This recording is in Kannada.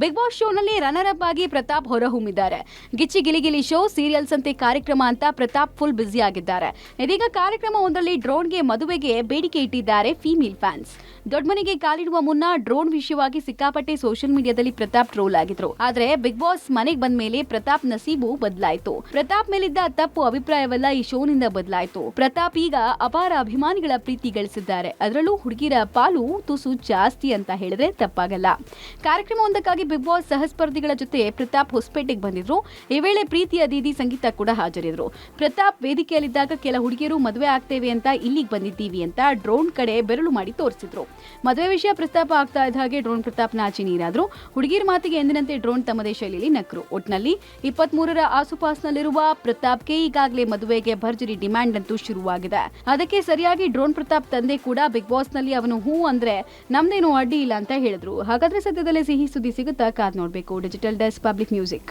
ಬಿಗ್ ಬಾಸ್ ಶೋನಲ್ಲಿ ರನ್ನರ್ ಅಪ್ ಆಗಿ ಪ್ರತಾಪ್ ಹೊರಹೊಮ್ಮಿದ್ದಾರೆ. ಗಿಚ್ಚಿ ಗಿಲಿಗಿಲಿ ಶೋ ಸೀರಿಯಲ್ಸ್ ಅಂತೆ ಕಾರ್ಯಕ್ರಮ ಅಂತ ಪ್ರತಾಪ್ ಫುಲ್ ಬ್ಯುಸಿ ಆಗಿದ್ದಾರೆ. ಇದೀಗ ಕಾರ್ಯಕ್ರಮ ಒಂದರಲ್ಲಿ ಡ್ರೋನ್ಗೆ ಮದುವೆಗೆ ಬೇಡಿಕೆ ಇಟ್ಟಿದ್ದಾರೆ ಫೀಮೇಲ್ ಫ್ಯಾನ್ಸ್ ದೊಡ್ಡ ಮನೆಗೆ ಕಾಲಿಡುವ ಮುನ್ನ ಡ್ರೋನ್ ವಿಷಯವಾಗಿ ಸಿಕ್ಕಾಪಟ್ಟೆ ಸೋಷಿಯಲ್ ಮೀಡಿಯಾದಲ್ಲಿ ಪ್ರತಾಪ್ ಟ್ರೋಲ್ ಆಗಿದ್ರು. ಆದ್ರೆ ಬಿಗ್ ಬಾಸ್ ಮನೆಗೆ ಬಂದ ಮೇಲೆ ಪ್ರತಾಪ್ ನಸೀಬು ಬದಲಾಯಿತು. ಪ್ರತಾಪ್ ಮೇಲಿದ್ದ ತಪ್ಪು ಅಭಿಪ್ರಾಯವೆಲ್ಲ ಈ ಶೋನಿಂದ ಬದಲಾಯಿತು. ಪ್ರತಾಪ್ ಈಗ ಅಪಾರ ಅಭಿಮಾನಿಗಳ ಪ್ರೀತಿ ಗಳಿಸಿದ್ದಾರೆ. ಅದರಲ್ಲೂ ಹುಡುಗಿರ ಪಾಲು ತುಸು ಜಾಸ್ತಿ ಅಂತ ಹೇಳಿದ್ರೆ ತಪ್ಪಾಗಲ್ಲ. ಕಾರ್ಯಕ್ರಮವೊಂದಕ್ಕಾಗಿ ಬಿಗ್ ಬಾಸ್ ಸಹಸ್ಪರ್ಧಿಗಳ ಜೊತೆ ಪ್ರತಾಪ್ ಹೊಸಪೇಟೆಗೆ ಬಂದಿದ್ರು. ಈ ವೇಳೆ ಪ್ರೀತಿಯ ದೀದಿ ಸಂಗೀತ ಕೂಡ ಹಾಜರಿದ್ರು. ಪ್ರತಾಪ್ ವೇದಿಕೆಯಲ್ಲಿದ್ದಾಗ ಕೆಲ ಹುಡುಗಿಯರು ಮದುವೆ ಆಗ್ತೇವೆ ಅಂತ ಇಲ್ಲಿಗೆ ಬಂದಿದ್ದೀವಿ ಅಂತ ಡ್ರೋನ್ ಕಡೆ ಬೆರಳು ಮಾಡಿ ತೋರಿಸಿದ್ರು. ಮದುವೆ ವಿಷಯ ಪ್ರಸ್ತಾಪ ಆಗ್ತಾ ಇದ್ದ ಹಾಗೆ ಡ್ರೋನ್ ಪ್ರತಾಪ್ ನಾಚಿ ನೀರಾದ್ರು. ಹುಡುಗಿಯರ ಮಾತಿಗೆ ಎಂದಿನಂತೆ ಡ್ರೋನ್ ತಮ್ಮದೇ ಶೈಲಿಯಲ್ಲಿ ನಕ್ರು. ಒಟ್ನಲ್ಲಿ ಇಪ್ಪತ್ತ್ ಮೂರರ ಆಸುಪಾಸ್ನಲ್ಲಿರುವ ಪ್ರತಾಪ್ಗೆ ಈಗಾಗಲೇ ಮದುವೆಗೆ ಭರ್ಜರಿ ಡಿಮ್ಯಾಂಡ್ ಅಂತೂ ಶುರುವಾಗಿದೆ. ಅದಕ್ಕೆ ಸರಿಯಾಗಿ ಡ್ರೋನ್ ಪ್ರತಾಪ್ ತಂದೆ ಕೂಡ ಬಿಗ್ ಬಾಸ್ನಲ್ಲಿ ಅವನು ಹೂ ಅಂದ್ರೆ ನಮ್ದೇನು ಅಡ್ಡಿ ಇಲ್ಲ ಅಂತ ಹೇಳಿದ್ರು. ಹಾಗಾದ್ರೆ ಸದ್ಯದಲ್ಲೇ ಸಿಹಿ ಸುದ್ದಿ ಸಿಗುತ್ತಾ? ಕಾದ್ ನೋಡ್ಬೇಕು. Digital desk public music